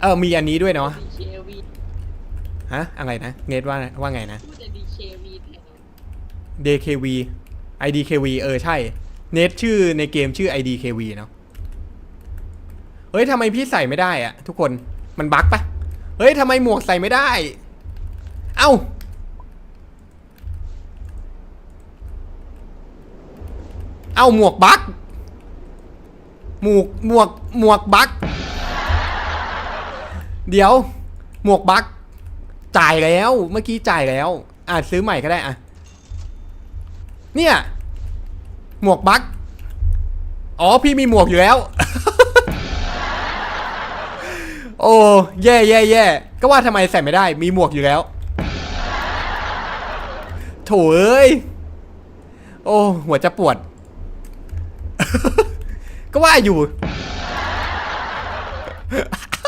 เออมีอันนี้ด้วยเนาะดีเควีฮะ อะไรนะ เนทว่าว่าไงนะ พูดแต่ดีเควีแทน DKV IDKV เออ ใช่ เนทชื่อในเกมชื่อ IDKV เนาะ เฮ้ยทำไมพี่ใส่ไม่ได้อะทุกคน มันบั๊กปะเฮ้ยทำไมหมวกใส่ไม่ได้ เอ้า เอ้าหมวกบั๊กหมวกหมวกหมวกบั๊ก เดี๋ยว หมวกบั๊กจ่ายแล้ว เมื่อกี้จ่ายแล้วอะซื้อใหม่ก็ได้อะเนี่ย หมวกบั๊กอ๋อ พี่มีหมวกอยู่แล้ว โอ้แย่แย่แย่ก็ว่าทำไมใส่ไม่ได้ มีหมวกอยู่แล้ว โถเอ้ย โอ้ หัวจะปวด ก็ว่าอยู่